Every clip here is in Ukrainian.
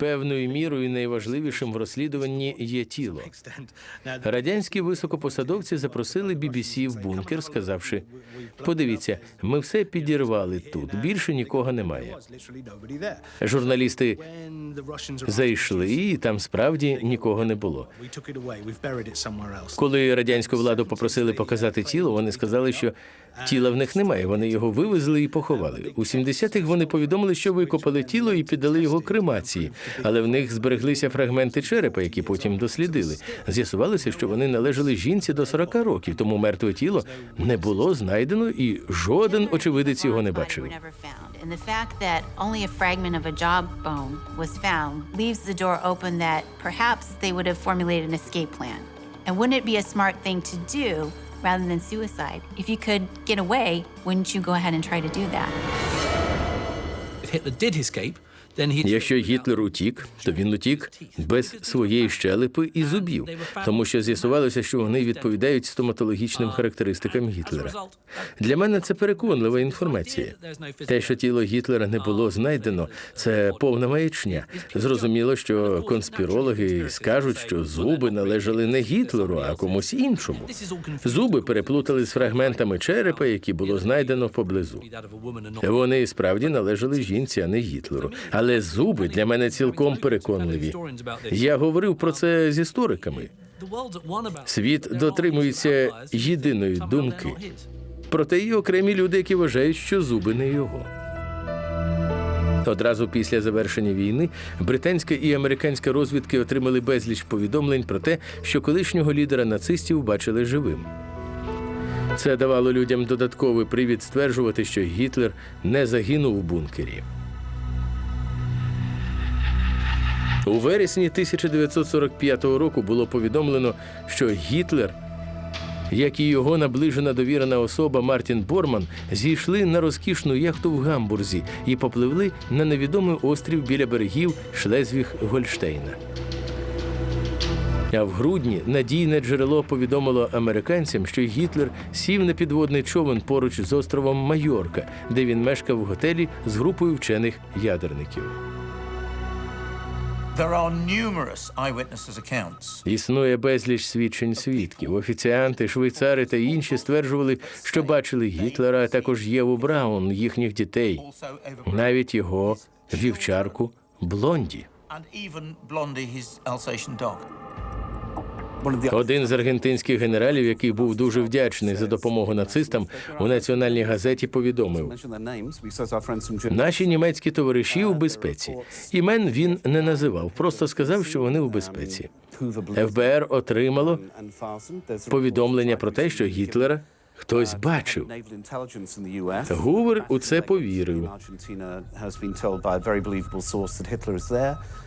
Певною мірою найважливішим в розслідуванні є тіло. Радянські високопосадовці запросили BBC в бункер, сказавши: подивіться, ми все підірвали тут. Більше нікого немає. Журналісти зайшли, і там справді нікого не було. Коли радянську владу попросили показати тіло, вони сказали, що тіла в них немає. Вони його вивезли і поховали. У 70-х вони повідомили, що викопали тіло і піддали його кремації, але в них збереглися фрагменти черепа, які потім дослідили. З'ясувалося, що вони належали жінці до 40 років, тому мертве тіло не було знайдено, і жоден очевидець його не бачив. And the fact that only a fragment of a jawbone was found leaves the door open that perhaps wouldn't it be a smart thing to do rather than suicide? If you could get away, wouldn't you go ahead and try to do that? If Hitler did escape. Якщо Гітлер утік, то він утік без своєї щелепи і зубів, тому що з'ясувалося, що вони відповідають стоматологічним характеристикам Гітлера. Для мене це переконлива інформація. Те, що тіло Гітлера не було знайдено, це повна маячня. Зрозуміло, що конспірологи скажуть, що зуби належали не Гітлеру, а комусь іншому. Зуби переплутали з фрагментами черепа, які було знайдено поблизу. Вони справді належали жінці, а не Гітлеру. Але зуби для мене цілком переконливі. Я говорив про це з істориками. Світ дотримується єдиної думки. Проте є окремі люди, які вважають, що зуби не його. Одразу після завершення війни британська і американська розвідки отримали безліч повідомлень про те, що колишнього лідера нацистів бачили живим. Це давало людям додатковий привід стверджувати, що Гітлер не загинув у бункері. У вересні 1945 року було повідомлено, що Гітлер, як і його наближена довірена особа Мартін Борман, зійшли на розкішну яхту в Гамбурзі і попливли на невідомий острів біля берегів Шлезвіг-Гольштейна. А в грудні надійне джерело повідомило американцям, що Гітлер сів на підводний човен поруч з островом Майорка, де він мешкав в готелі з групою вчених ядерників. There are numerous eyewitnesses' accounts. Існує безліч свідчень свідків. Офіціанти, швейцари та інші стверджували, що бачили Гітлера, а також Єву Браун, їхніх дітей, навіть його вівчарку Блонді. Один з аргентинських генералів, який був дуже вдячний за допомогу нацистам, у національній газеті повідомив: наші німецькі товариші у безпеці. Імен він не називав, просто сказав, що вони у безпеці. ФБР отримало повідомлення про те, що Гітлера хтось бачив. Гувер у це повірив.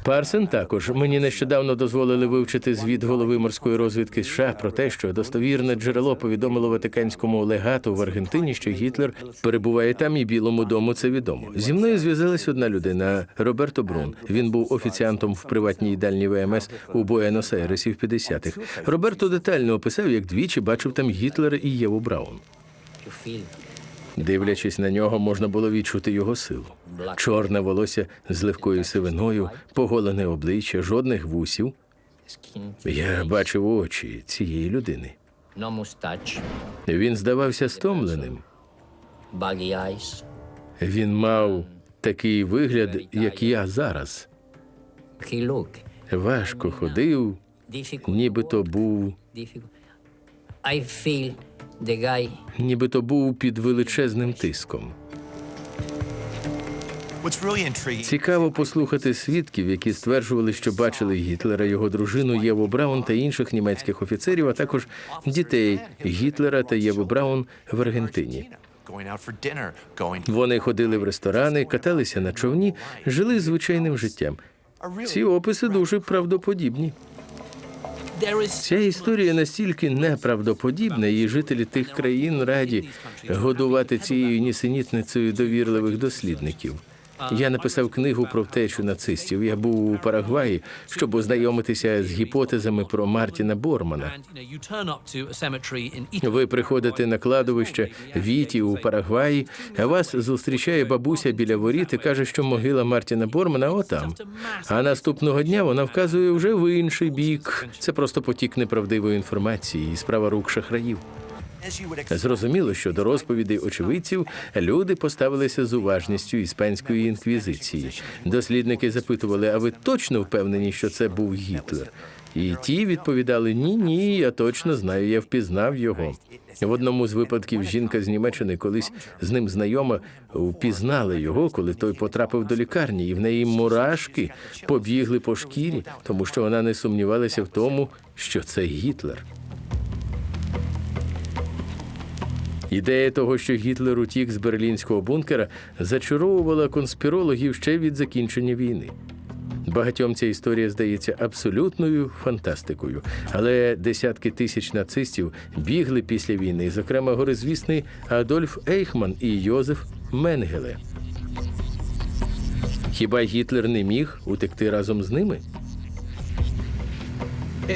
Парсен також мені нещодавно дозволили вивчити звіт голови морської розвідки США про те, що достовірне джерело повідомило Ватиканському легату в Аргентині, що Гітлер перебуває там, і Білому дому це відомо. Зі мною зв'язалась одна людина Роберто Брун. Він був офіціантом в приватній їдальні ВМС у Буенос-Айресі в 50-х. Роберто детально описав, як двічі бачив там Гітлера і Єву Браун. Дивлячись на нього, можна було відчути його силу. Чорне волосся з легкою сивиною, поголене обличчя, жодних вусів. Я бачив очі цієї людини. Він здавався стомленим. Він мав такий вигляд, як я зараз. Важко ходив, нібито був, нібито був під величезним тиском. Цікаво послухати свідків, які стверджували, що бачили Гітлера, його дружину Єву Браун та інших німецьких офіцерів, а також дітей Гітлера та Єву Браун в Аргентині. Вони ходили в ресторани, каталися на човні, жили звичайним життям. Ці описи дуже правдоподібні. Ця історія настільки неправдоподібна, і жителі тих країн раді годувати цією нісенітницею довірливих дослідників. Я написав книгу про втечу нацистів. Я був у Парагваї, щоб ознайомитися з гіпотезами про Мартіна Бормана. Ви приходите на кладовище Віті у Парагваї, вас зустрічає бабуся біля воріт і каже, що могила Мартіна Бормана отам. А наступного дня вона вказує вже в інший бік. Це просто потік неправдивої інформації і справа рук шахраїв. Зрозуміло, що до розповідей очевидців люди поставилися з уважністю іспанської інквізиції. Дослідники запитували: а ви точно впевнені, що це був Гітлер? І ті відповідали: Ні, ні, я точно знаю, я впізнав його. В одному з випадків жінка з Німеччини колись з ним знайома впізнала його, коли той потрапив до лікарні, і в неї мурашки побігли по шкірі, тому що вона не сумнівалася в тому, що це Гітлер. Ідея того, що Гітлер утік з берлінського бункера, зачаровувала конспірологів ще від закінчення війни. Багатьом ця історія здається абсолютною фантастикою, але десятки тисяч нацистів бігли після війни, зокрема горизвісний Адольф Ейхман і Йозеф Менгеле. Хіба Гітлер не міг утекти разом з ними?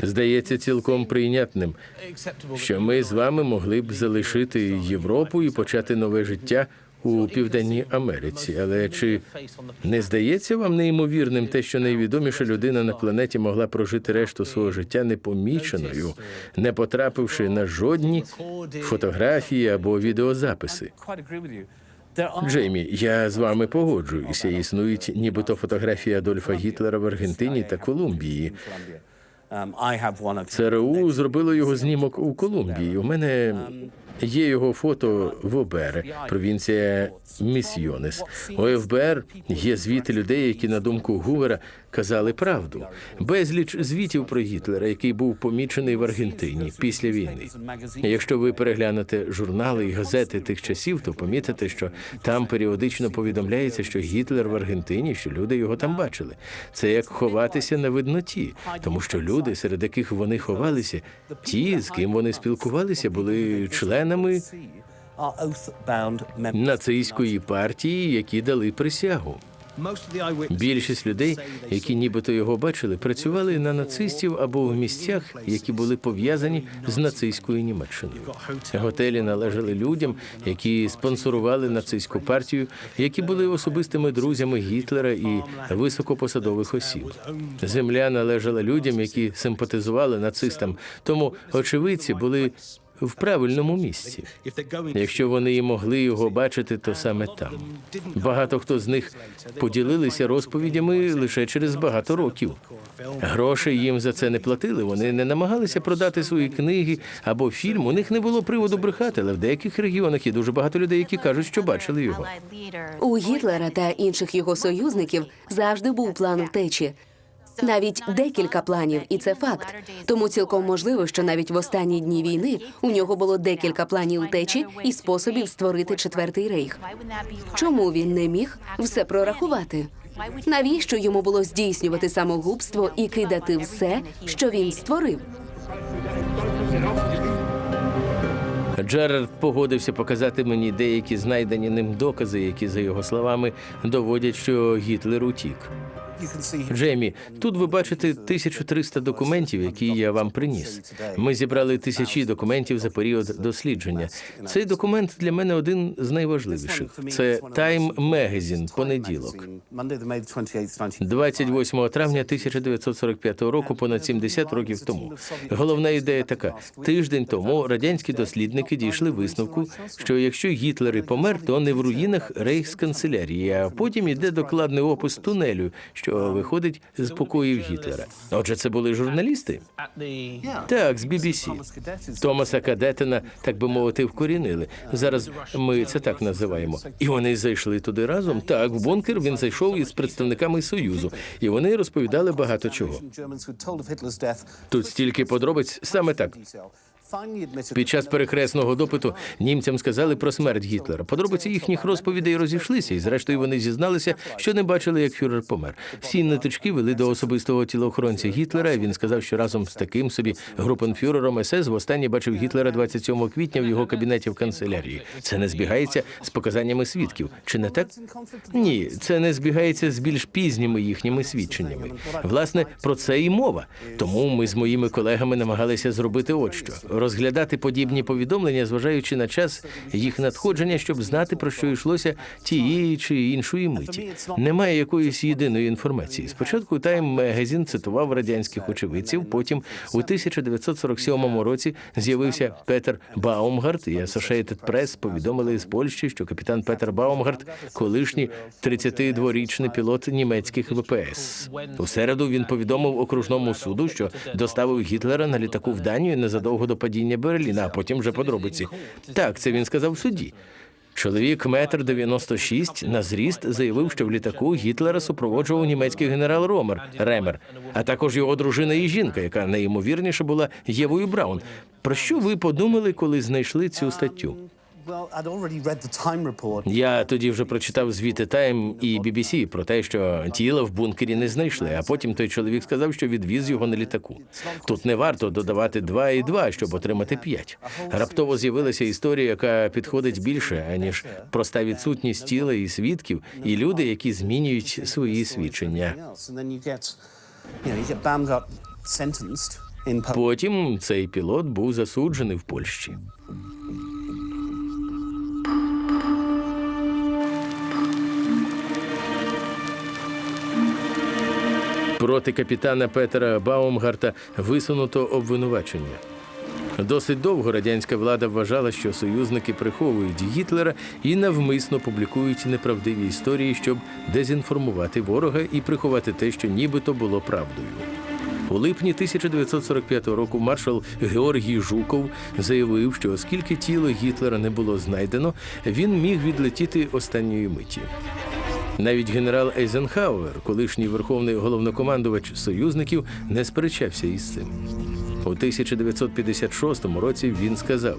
Здається цілком прийнятним, що ми з вами могли б залишити Європу і почати нове життя у Південній Америці. Але чи не здається вам неймовірним те, що найвідоміша людина на планеті могла прожити решту свого життя непоміченою, не потрапивши на жодні фотографії або відеозаписи? Джеймі, я з вами погоджуюся. Існують нібито фотографії Адольфа Гітлера в Аргентині та Колумбії. ЦРУ зробило його знімок у Колумбії. У мене є його фото в Обере, провінція Місіонес. У ФБР є звіти людей, які, на думку Гувера, казали правду. Безліч звітів про Гітлера, який був помічений в Аргентині після війни. Якщо ви переглянете журнали і газети тих часів, то помітите, що там періодично повідомляється, що Гітлер в Аргентині, що люди його там бачили. Це як ховатися на видноті, тому що люди, серед яких вони ховалися, ті, з ким вони спілкувалися, були членами нацистської партії, які дали присягу. Більшість людей, які нібито його бачили, працювали на нацистів або в місцях, які були пов'язані з нацистською Німеччиною. Готелі належали людям, які спонсорували нацистську партію, які були особистими друзями Гітлера і високопосадових осіб. Земля належала людям, які симпатизували нацистам. Тому очевидці були в правильному місці. Якщо вони і могли його бачити, то саме там. Багато хто з них поділилися розповідями лише через багато років. Грошей їм за це не платили. Вони не намагалися продати свої книги або фільм. У них не було приводу брехати, але в деяких регіонах є дуже багато людей, які кажуть, що бачили його. У Гітлера та інших його союзників завжди був план втечі. Навіть декілька планів, і це факт. Тому цілком можливо, що навіть в останні дні війни у нього було декілька планів втечі і способів створити четвертий рейх. Чому він не міг все прорахувати? Навіщо йому було здійснювати самогубство і кидати все, що він створив? Джерард погодився показати мені деякі знайдені ним докази, які, за його словами, доводять, що Гітлер утік. Джеймі, тут ви бачите 1300 документів, які я вам приніс. Ми зібрали тисячі документів за період дослідження. Цей документ для мене один з найважливіших. Це Time Magazine, понеділок. 28 травня 1945 року, понад 70 років тому. Головна ідея така: тиждень тому радянські дослідники дійшли висновку, що якщо Гітлер і помер, то не в руїнах рейхсканцелярії, а потім іде докладний опис тунелю, що виходить з покоїв Гітлера. Отже, це були журналісти. Так, з BBC. Томаса Кадетена, так би мовити, вкорінили. Зараз ми це так називаємо. І вони зайшли туди разом. Так, в бункер він зайшов із представниками Союзу, і вони розповідали багато чого. Тут стільки подробиць саме так. Під час перехресного допиту німцям сказали про смерть Гітлера. Подробиці їхніх розповідей розійшлися, і зрештою вони зізналися, що не бачили, як фюрер помер. Всі ниточки вели до особистого тілоохоронця Гітлера. і Він сказав, що разом з таким собі групенфюрером СС востаннє бачив Гітлера 27 квітня в його кабінеті в канцелярії. Це не збігається з показаннями свідків. Чи не так? Ні, це не збігається з більш пізніми їхніми свідченнями. Власне, про це і мова. Тому ми з моїми колегами намагалися зробити от що розглядати подібні повідомлення, зважаючи на час їх надходження, щоб знати про що йшлося тієї чи іншої миті. Немає якоїсь єдиної інформації. Спочатку Тайм Мегазін цитував радянських очевидців. Потім у 1947 році з'явився Петер Баумгарт, і Associated Press повідомили з Польщі, що капітан Петер Баумгарт, колишній 32-річний пілот німецьких ВПС. У середу він повідомив окружному суду, що доставив Гітлера на літаку в Данію незадовго до падіння Берліна, а потім вже подробиці. Так, це він сказав в суді. Чоловік метр 96 на зріст заявив, що в літаку Гітлера супроводжував німецький генерал Ромер Ремер, а також його дружина і жінка, яка найімовірніше була Євою Браун. Про що ви подумали, коли знайшли цю статтю? Я тоді вже прочитав звіти Тайм і BBC про те, що тіла в бункері не знайшли. А потім той чоловік сказав, що відвіз його на літаку. Тут не варто додавати два і два, щоб отримати п'ять. Раптово з'явилася історія, яка підходить більше аніж проста відсутність тіла і свідків, і люди, які змінюють свої свідчення. Потім цей пілот був засуджений в Польщі. Проти капітана Петера Баумгарта висунуто обвинувачення. Досить довго радянська влада вважала, що союзники приховують Гітлера і навмисно публікують неправдиві історії, щоб дезінформувати ворога і приховати те, що нібито було правдою. У липні 1945 року маршал Георгій Жуков заявив, що оскільки тіло Гітлера не було знайдено, він міг відлетіти останньої миті. Навіть генерал Ейзенхауер, колишній верховний головнокомандувач союзників, не сперечався із цим. У 1956 році він сказав: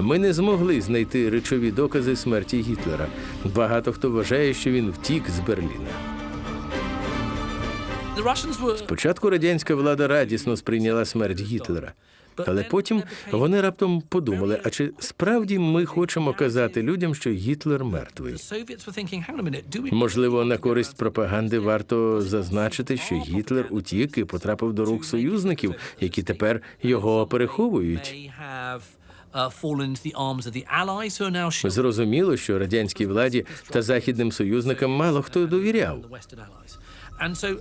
ми не змогли знайти речові докази смерті Гітлера. Багато хто вважає, що він втік з Берліна. Спочатку радянська влада радісно сприйняла смерть Гітлера. Але потім вони раптом подумали: а чи справді ми хочемо казати людям, що Гітлер мертвий? Можливо, на користь пропаганди варто зазначити, що Гітлер утік і потрапив до рук союзників, які тепер його переховують. Зрозуміло, що радянській владі та західним союзникам мало хто довіряв.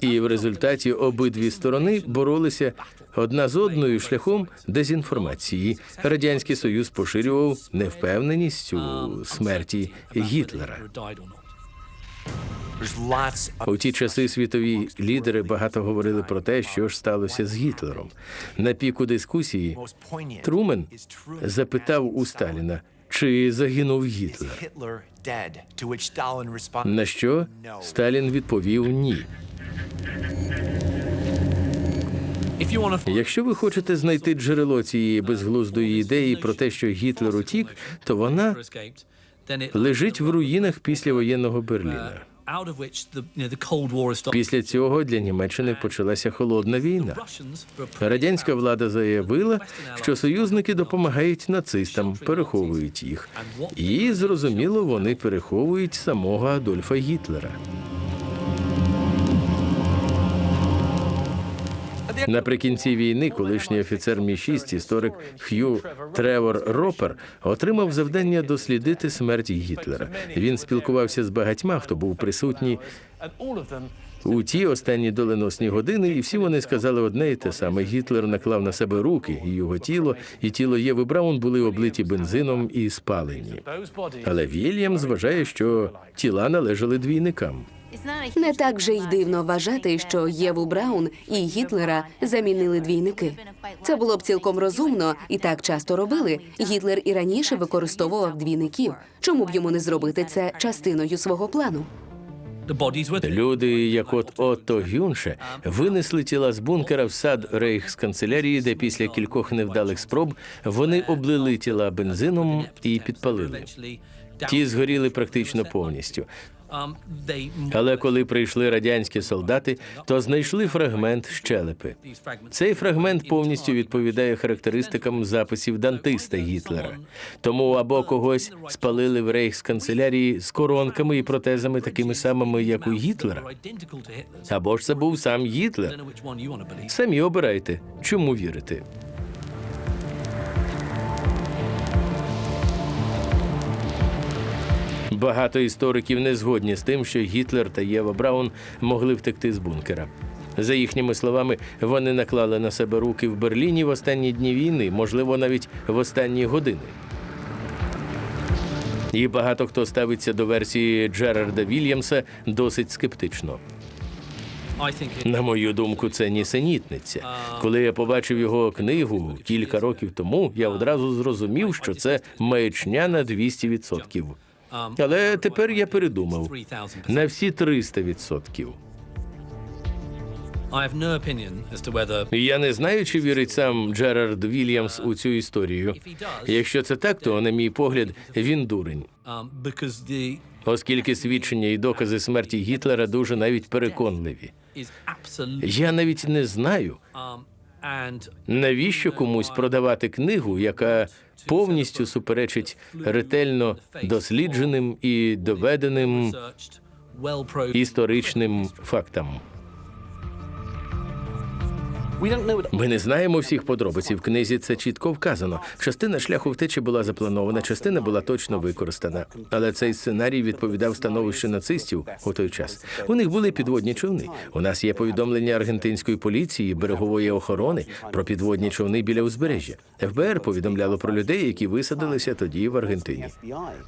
І в результаті обидві сторони боролися одна з одною шляхом дезінформації. Радянський Союз поширював невпевненість у смерті Гітлера. У ті часи світові лідери багато говорили про те, що ж сталося з Гітлером. На піку дискусії. Трумен запитав у Сталіна, чи загинув Гітлер. На що Сталін відповів ні. Якщо ви хочете знайти джерело цієї безглуздої ідеї про те, що Гітлер утік, то вона лежить в руїнах післявоєнного Берліна. Після цього для Німеччини почалася холодна війна. Радянська влада заявила, що союзники допомагають нацистам, переховують їх. І зрозуміло, вони переховують самого Адольфа Гітлера. Наприкінці війни колишній офіцер Мі 6 історик Х'ю Тревор Ропер, отримав завдання дослідити смерть Гітлера. Він спілкувався з багатьма, хто був присутній у ті останні доленосні години, і всі вони сказали одне і те саме. Гітлер наклав на себе руки, і його тіло, і тіло Єви Браун були облиті бензином і спалені. Але Вільямс вважає, що тіла належали двійникам. Не так же й дивно вважати, що Єву Браун і Гітлера замінили двійники. Це було б цілком розумно і так часто робили. Гітлер і раніше використовував двійників. Чому б йому не зробити це частиною свого плану? Люди, як от Отто Гюнше, винесли тіла з бункера в сад рейхсканцелярії, де після кількох невдалих спроб вони облили тіла бензином і підпалили. Ті згоріли практично повністю. Um, Але коли прийшли радянські солдати, то знайшли фрагмент щелепи. Цей фрагмент повністю відповідає характеристикам записів дантиста Гітлера. Тому або когось спалили в рейхсканцелярії з коронками і протезами, такими самими, як у Гітлера, або ж це був сам Гітлер. Самі обирайте, чому вірити. Багато істориків не згодні з тим, що Гітлер та Єва Браун могли втекти з бункера. За їхніми словами, вони наклали на себе руки в Берліні в останні дні війни, можливо, навіть в останні години. І багато хто ставиться до версії Джерарда Вільямса досить скептично. На мою думку, це нісенітниця. Коли я побачив його книгу кілька років тому, я одразу зрозумів, що це маячня на 200%. Але тепер я передумав на всі 300%. I have no opinion as to whether Я не знаю, чи вірить сам Джерард Вільямс у цю історію. Якщо це так, то, на мій погляд, він дурень. um, Оскільки свідчення і докази смерті Гітлера дуже навіть переконливі. Я навіть не знаю, um, Навіщо комусь продавати книгу, яка повністю суперечить ретельно дослідженим і доведеним історичним фактам? Ми не знаємо всіх подробиць. В книзі це чітко вказано. Частина шляху втечі була запланована, частина була точно використана. Але цей сценарій відповідав становищу нацистів у той час. У них були підводні човни. У нас є повідомлення аргентинської поліції, берегової охорони про підводні човни біля узбережжя. ФБР повідомляло про людей, які висадилися тоді в Аргентині.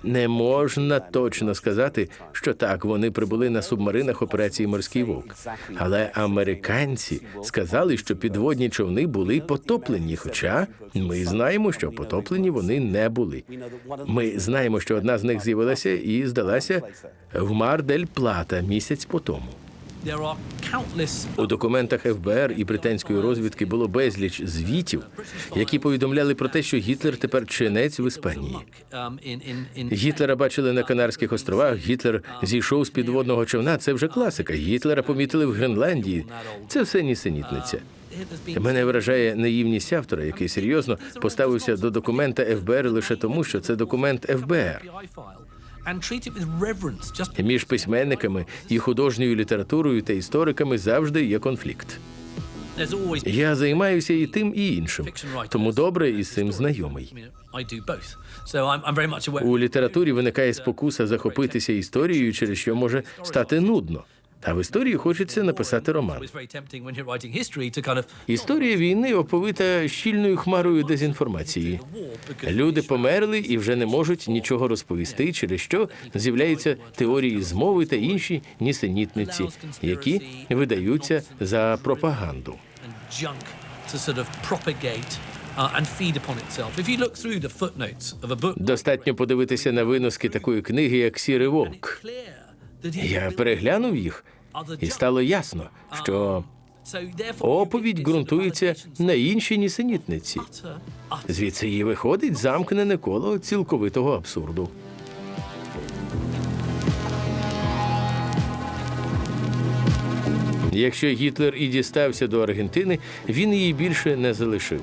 Не можна точно сказати, що так вони прибули на субмаринах операції Морський вовк. Але американці сказали, що підводні човни були потоплені. Хоча ми знаємо, що потоплені вони не були. Ми знаємо, що одна з них з'явилася і здалася в Мар-дель Плата місяць по тому. У документах ФБР і британської розвідки було безліч звітів, які повідомляли про те, що Гітлер тепер чинець в Іспанії. um, Гітлера бачили на Канарських островах. Гітлер зійшов з підводного човна. Це вже класика. Гітлера помітили в Гренландії. Це все нісенітниця. Мене вражає наївність автора, який серйозно поставився до документа ФБР лише тому, що це документ ФБР. Між письменниками і художньою літературою та істориками завжди є конфлікт. Я займаюся і тим, і іншим, тому добре із цим знайомий. У літературі виникає спокуса захопитися історією, через що може стати нудно. А в історії хочеться написати роман. Історія війни оповита щільною хмарою дезінформації. Люди померли і вже не можуть нічого розповісти, через що з'являються теорії змови та інші нісенітниці, які видаються за пропаганду. uh, Достатньо подивитися на виноски такої книги, як Сірий вовк. Я переглянув їх, і стало ясно, що оповідь ґрунтується на іншій нісенітниці. Звідси її виходить замкнене коло цілковитого абсурду. Якщо Гітлер і дістався до Аргентини, він її більше не залишив.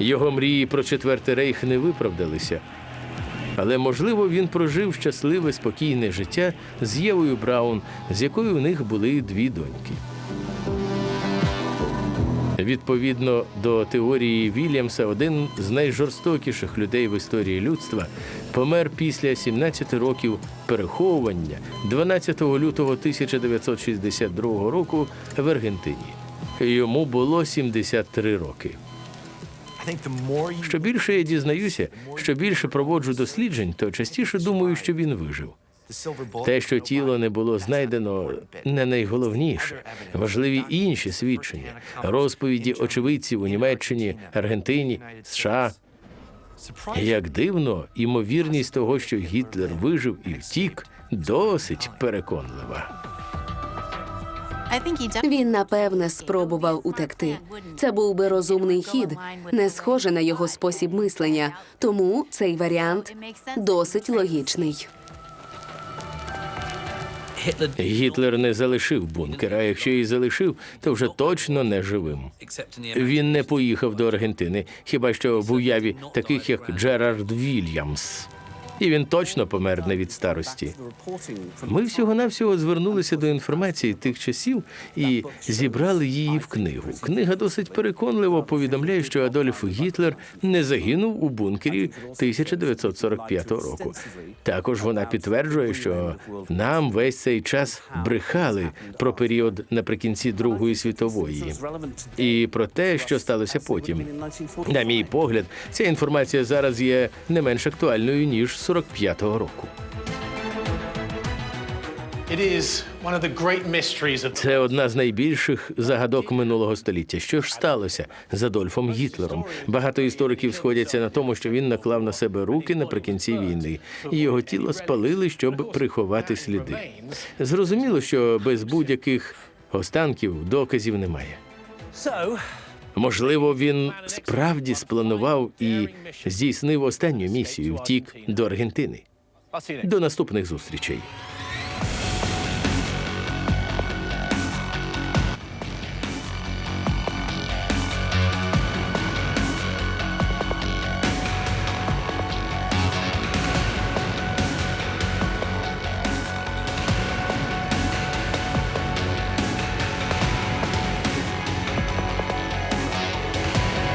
Його мрії про четвертий рейх не виправдалися. Але можливо він прожив щасливе, спокійне життя з Євою Браун, з якою у них були дві доньки. Відповідно до теорії Вільямса, один з найжорстокіших людей в історії людства помер після 17 років переховування 12 лютого 1962 року в Аргентині. Йому було 73 роки. Що більше я дізнаюся, що більше проводжу досліджень, то частіше думаю, що він вижив. Те, що тіло не було знайдено, не найголовніше. Важливі інші свідчення, розповіді очевидців у Німеччині, Аргентині, США. Як дивно, імовірність того, що Гітлер вижив і втік, досить переконлива. Він напевне спробував утекти. Це був би розумний хід, не схоже на його спосіб мислення. Тому цей варіант досить логічний. Гітлер не залишив бункер, а якщо і залишив, то вже точно не живим. Він не поїхав до Аргентини, хіба що в уяві таких як Джерард Вільямс. І він точно помер не від старості. Ми всього-навсього звернулися до інформації тих часів і зібрали її в книгу. Книга досить переконливо повідомляє, що Адольф Гітлер не загинув у бункері 1945 року. Також вона підтверджує, що нам весь цей час брехали про період наприкінці Другої світової і про те, що сталося потім. На мій погляд, ця інформація зараз є не менш актуальною ніж 45-го року. Це одна з найбільших загадок минулого століття. Що ж сталося з Адольфом Гітлером? Багато істориків сходяться на тому, що він наклав на себе руки наприкінці війни, і його тіло спалили, щоб приховати сліди. Зрозуміло, що без будь-яких останків доказів немає. Можливо, він справді спланував і здійснив останню місію втік до Аргентини. До наступних зустрічей.